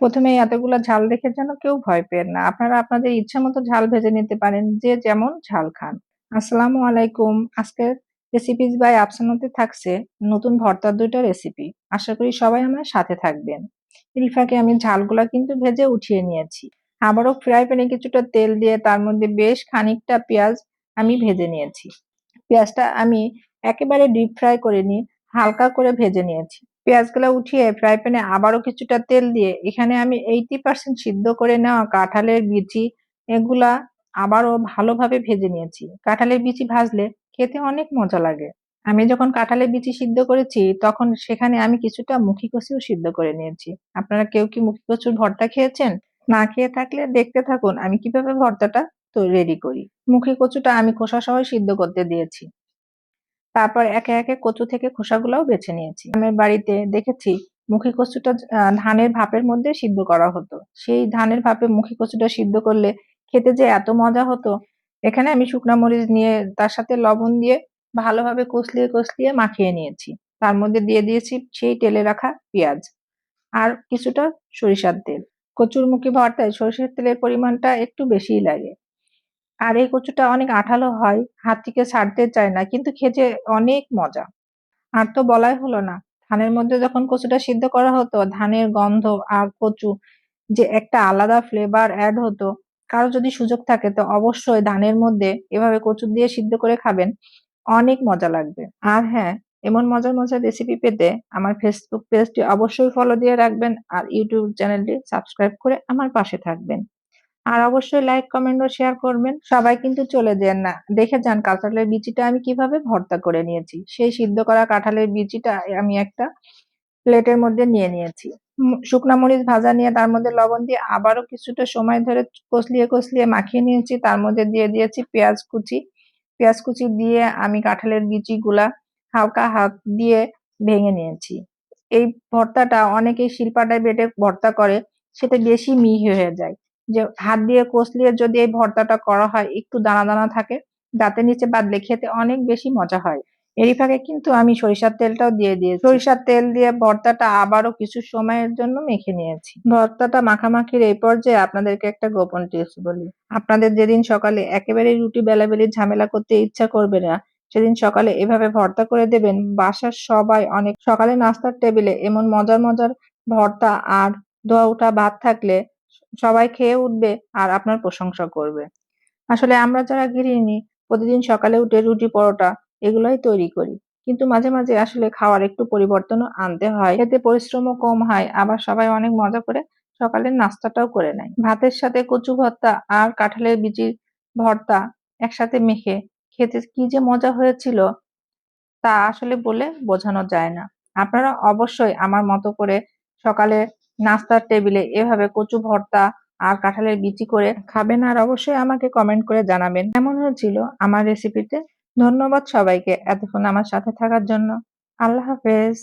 প্রথমেই এতগুলা ঝাল দেখে যেন কেউ ভয় পেয়েন না। আপনারা আপনাদের ইচ্ছা মতো ঝাল ভেজে নিতে পারেন, যে যেমন ঝাল খান। আসসালামু আলাইকুম। আজকের রেসিপিজ বাই আফসানাতে থাকছে নতুন ভর্তার দুইটা রেসিপি। আশা করি সবাই আমার সাথে থাকবেন। রিফাকে আমি ঝালগুলা কিন্তু ভেজে উঠিয়ে নিয়েছি। আবারও ফ্রাই প্যানে কিছুটা তেল দিয়ে তার মধ্যে বেশ খানিকটা পেঁয়াজ আমি ভেজে নিয়েছি। পেঁয়াজটা আমি একেবারে ডিপ ফ্রাই করে নিয়ে হালকা করে ভেজে নিয়েছি। পেঁয়াজগুলো উঠিয়ে ফ্রাই প্যানে আবারও কিছুটা তেল দিয়ে এখানে আমি এইটি পার্সেন্ট সিদ্ধ করে নেওয়া কাঁঠালের বিচি এগুলা আবারও ভালোভাবে ভেজে নিয়েছি। কাঁঠালের বিচি ভাজলে খেতে অনেক মজা লাগে। আমি যখন কাঁঠালের বিচি সিদ্ধ করেছি, তখন সেখানে আমি কিছুটা মুখি কচুও সিদ্ধ করে নিয়েছি। আপনারা কেউ কি মুখি কচুর ভর্তা খেয়েছেন? না খেয়ে থাকলে দেখতে থাকুন আমি কীভাবে ভর্তাটা তো রেডি করি। মুখি কচুটা আমি খোসা সহ সিদ্ধ করতে দিয়েছি। তারপর একে একে কচু থেকে খোসাগুলোও বেছে নিয়েছি। আমার বাড়িতে দেখেছি মুখী কচুটা ধানের ভাপের মধ্যে সিদ্ধ করা হতো। সেই ধানের ভাপে মুখী কচুটা সিদ্ধ করলে খেতে যে এত মজা হতো, এখানে আমি শুকনা মরিচ নিয়ে তার সাথে লবণ দিয়ে ভালোভাবে কষলিয়ে কষলিয়ে মাখিয়ে নিয়েছি। তার মধ্যে দিয়ে দিয়েছি সেই তেলে রাখা পেঁয়াজ আর কিছুটা সরিষার তেল। কচুর মুখী ভর্তায় সরিষার তেলের পরিমাণটা একটু বেশিই লাগে। আর এই কচুটা অনেক আঠালো হয় হাত থেকে ছাড়তে চায় না, কিন্তু খেতে অনেক মজা। আর তো বলাই হলো না, ধানের মধ্যে যখন কচুটা সিদ্ধ করা হতো, ধানের গন্ধ আর কচু যে একটা আলাদা ফ্লেভার অ্যাড হতো, কারও যদি সুযোগ থাকে তো অবশ্যই ধানের মধ্যে এভাবে কচু দিয়ে সিদ্ধ করে খাবেন, অনেক মজা লাগবে। আর হ্যাঁ এমন মজার মজার রেসিপি পেতে আমার ফেসবুক পেজটি অবশ্যই ফলো দিয়ে রাখবেন আর ইউটিউব চ্যানেলটি সাবস্ক্রাইব করে আমার পাশে থাকবেন। আর অবশ্যই লাইক কমেন্ট ও শেয়ার করবেন। সবাই কিন্তু চলে যান না। দেখে যান কাঁঠালের বিচিটা আমি কীভাবে ভর্তা করে নিয়েছি। সেই সিদ্ধ করা কাঁঠালের বিচিটা আমি একটা প্লেটের মধ্যে নিয়ে নিয়েছি। শুকনা মরিচ ভাজা নিয়ে তার মধ্যে লবণ দিয়ে আবারও কিছুটা সময় ধরে কষলিয়ে কষলিয়ে মাখিয়ে নিয়েছি। তার মধ্যে দিয়ে দিয়েছি পেঁয়াজ কুচি। পেঁয়াজ কুচি দিয়ে আমি কাঁঠালের বিচিগুলা হালকা হাত দিয়ে ভেঙে নিয়েছি। এই ভর্তাটা অনেকেই শিলপাটায় বেটে ভর্তা করে, সেটা বেশি মিহি হয়ে যায়। যে হাত দিয়ে কষলিয়ে যদি এই ভর্তাটা করা হয়, একটু দানা দানা থাকে দাঁতের নিচে বাদলে খেতে অনেক বেশি মজা হয়। এরই ফাঁকে কিন্তু আমি সরিষার তেলটাও দিয়ে দিয়েছি। সরিষার তেল দিয়ে ভর্তাটা আবারও কিছু সময়ের জন্য মেখে নিয়েছি। ভর্তাটা মাখামাখির এই পর্যায়ে আপনাদেরকে একটা গোপন টিপস বলি। আপনাদের যেদিন সকালে একেবারে রুটি বেলাবেলি ঝামেলা করতে ইচ্ছা করবে না, সেদিন সকালে এভাবে ভর্তা করে দেবেন, বাসার সবাই অনেক সকালে নাস্তার টেবিলে এমন মজার মজার ভর্তা আর ধোয়া উঠা ভাত থাকলে সবাই খেয়ে উঠবে আর আপনার প্রশংসা করবে। আসলে আমরা যারা গৃহিণী, প্রতিদিন সকালে উঠে রুটি, পরোটা এগুলোই তৈরি করি। কিন্তু মাঝে মাঝে আসলে খাওয়ার একটু পরিবর্তনও আনতে হয়। এতে পরিশ্রমও কম হয়, আবার সবাই অনেক মজা করে সকালের নাস্তাটাও করে নেয়। ভাতের সাথে কচু ভর্তা আর কাঁঠালের বিচির ভর্তা একসাথে মেখে খেতে কি যে মজা হয়েছিল তা আসলে বলে বোঝানো যায় না। আপনারা অবশ্যই আমার মতো করে সকালে নাস্তার টেবিলে এভাবে কচু, ভর্তা আর কাঁঠালের বিচি করে খাবেন আর অবশ্যই আমাকে কমেন্ট করে জানাবেন। এমন হয়েছিল আমার রেসিপিতে ধন্যবাদ সবাইকে এতক্ষণ আমার সাথে থাকার জন্য। আল্লাহ হাফেজ।